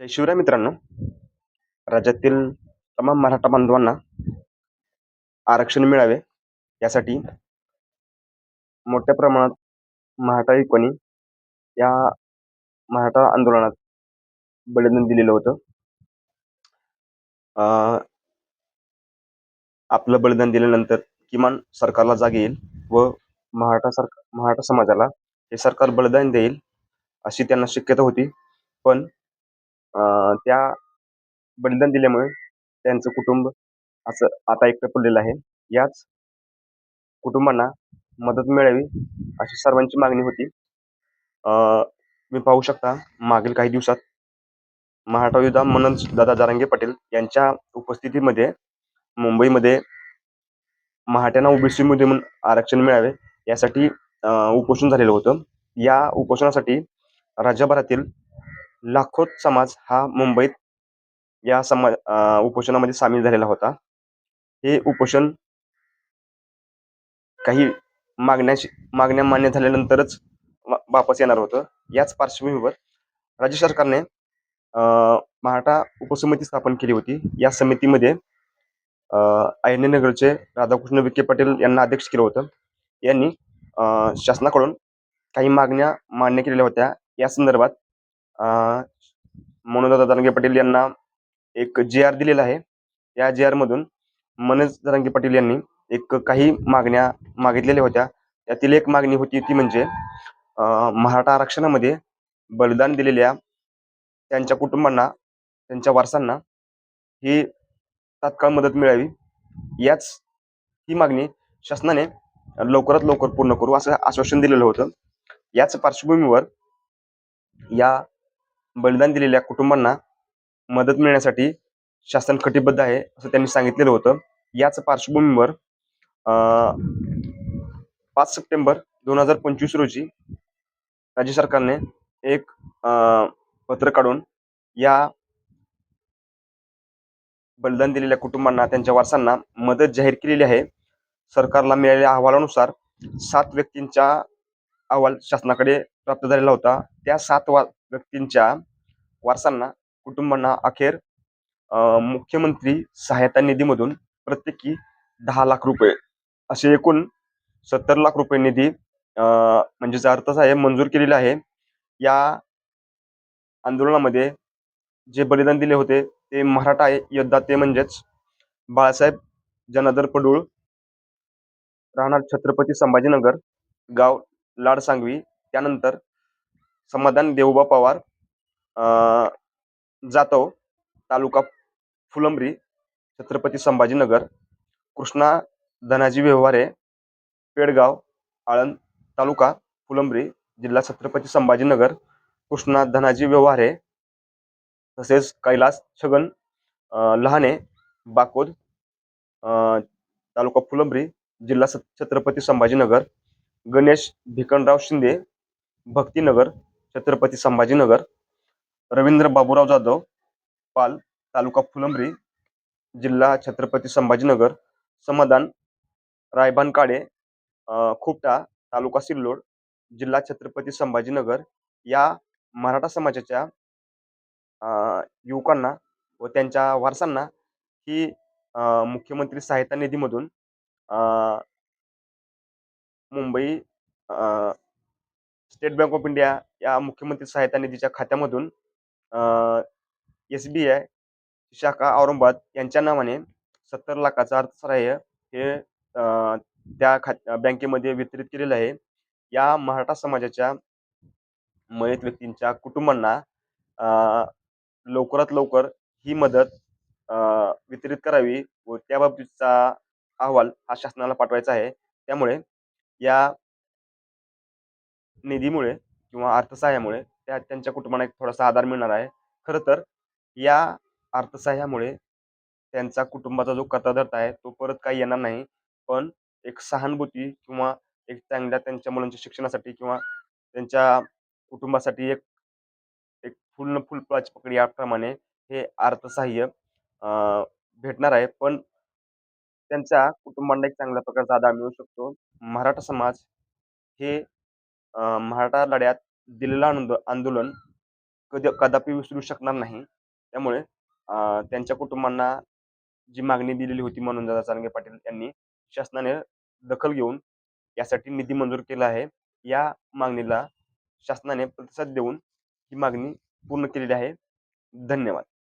जय शिवराय मित्रांनो. राज्यातील तमाम मराठा बांधवांना आरक्षण मिळावे यासाठी मोठ्या प्रमाणात मराठा युवकांनी या मराठा आंदोलनात बलिदान दिलेलं होतं. आपलं बलिदान दिल्यानंतर किमान सरकारला जाग येईल व मराठा सरकार मराठा समाजाला हे सरकार बलिदान देईल अशी त्यांना शक्यता होती. पण अं, त्या बलिदान दिल्यामुळे त्यांचं कुटुंब असं आता एकटं पडलेलं आहे. याच कुटुंबांना मदत मिळावी अशी सर्वांची मागणी होती. अं, तुम्ही पाहू शकता मागील काही दिवसात महाराष्ट्र योद्धा मनोज दादा जारांगे पाटील यांच्या उपस्थितीमध्ये मुंबईमध्ये महाट्यांना ओबीसी मध्ये म्हणून आरक्षण मिळावे यासाठी अं, उपोषण झालेलं होतं. या उपोषणासाठी राज्यभरातील लाखोत समाज हा मुंबईत या समाज उपोषणामध्ये सामील झालेला होता. हे उपोषण काही मागण्याशी मागण्या मान्य झाल्यानंतरच वापस येणार होतं. याच पार्श्वभूमीवर राज्य सरकारने मराठा उपसमिती स्थापन केली होती. या समितीमध्ये नगरचे राधाकृष्ण विखे पाटील यांना अध्यक्ष केलं होतं. यांनी शासनाकडून काही मागण्या मान्य केलेल्या होत्या. या संदर्भात मनोजदादा दानगे पाटील यांना एक जे आर दिलेला आहे. या जे आरमधून मनोज जरांगे पाटील यांनी एक काही मागण्या मागितलेल्या होत्या. त्यातील एक मागणी होती ती म्हणजे मराठा आरक्षणामध्ये बलिदान दिलेल्या त्यांच्या कुटुंबांना त्यांच्या वारसांना ही तात्काळ मदत मिळावी. याच ही मागणी शासनाने लवकरात लवकर पूर्ण करू असं आश्वासन दिलेलं होतं. याच पार्श्वभूमीवर या बलिदान दिलेल्या कुटुंबांना मदत मिळण्यासाठी शासन कटिबद्ध आहे असं त्यांनी सांगितलेलं होतं. याच पार्श्वभूमीवर पाच सप्टेंबर दोन हजार पंचवीस रोजी राज्य सरकारने एक पत्र काढून या बलिदान दिलेल्या कुटुंबांना त्यांच्या वारसांना मदत जाहीर केलेली आहे. सरकारला मिळालेल्या अहवालानुसार सात व्यक्तींचा अहवाल शासनाकडे प्राप्त झालेला होता. त्या सात वा व्यक्तींच्या वारसांना कुटुंबांना अखेर मुख्यमंत्री सहायता निधीमधून प्रत्येकी दहा लाख रुपये असे एकूण सत्तर लाख रुपये निधी अं, म्हणजेच आहे मंजूर केलेले आहे या आंदोलनामध्ये जे बलिदान दिले होते ते मराठा योद्धा ते म्हणजेच बाळासाहेब जनादर पडूळ राहणार छत्रपती संभाजीनगर गाव लाड सांगवी त्यानंतर समाधान देवबा पवार जातो तालुका फुलंब्री छत्रपती संभाजीनगर कृष्णा धनाजी व्यवहारे पेडगाव आळंद तालुका फुलंब्री जिल्हा छत्रपती संभाजीनगर कृष्णा धनाजी व्यवहारे तसेच कैलास छगन लहाने बाकोद तालुका फुलंब्री जिल्हा सत- छत्रपती संभाजीनगर गणेश भिकणराव शिंदे भक्तीनगर छत्रपती संभाजीनगर रवींद्र बाबूराव जाधव पाल तालुका फुलंब्री जिल्हा छत्रपती संभाजीनगर समाधान रायबान काडे खुपटा तालुका सिल्लोड जिल्हा छत्रपती संभाजीनगर या मराठा समाजाच्या युवकांना व त्यांच्या वारसांना ही मुख्यमंत्री सहायता निधीमधून Mumbai State Bank of India या मुख्यमंत्री सहायता निधीच्या खात्यामधून एस बी आय शाखा औरंगाबाद यांच्या नावाने सत्तर लाखाचं अर्थसहाय्य हे त्या खात बँकेमध्ये वितरित केलेलं आहे. या मराठा समाजाच्या मयत व्यक्तींच्या कुटुंबांना लवकरात लवकर ही मदत वितरित करावी व त्याबाबतीचा अहवाल हा शासनाला पाठवायचा आहे. त्यामुळे या निधीमुळे किंवा अर्थसहाय्यामुळे त्या त्यांच्या कुटुंबांना एक थोडासा आधार मिळणार आहे. खरं तर या अर्थसहाय्यामुळे त्यांचा कुटुंबाचा जो कर्ताधर्ता आहे तो परत काही येणार नाही. पण एक सहानुभूती किंवा एक चांगल्या त्यांच्या मुलांच्या शिक्षणासाठी किंवा त्यांच्या कुटुंबासाठी एक एक फुल न फुल फळाची पकडी याप्रमाणे हे अर्थसहाय्य भेटणार आहे. पण त्यांच्या कुटुंबांना एक चांगल्या प्रकारचा आधार मिळू शकतो. मराठा समाज हे मराठा लढ्यात दिलेलं आंदो आंदोलन कधी कदापि विसरू शकणार नाही. त्यामुळे त्यांच्या कुटुंबांना जी मागणी दिलेली होती म्हणून दादा चांगे पाटील यांनी शासनाने दखल घेऊन यासाठी निधी मंजूर केला आहे. या मागणीला शासनाने प्रतिसाद देऊन ही मागणी पूर्ण केलेली आहे. धन्यवाद.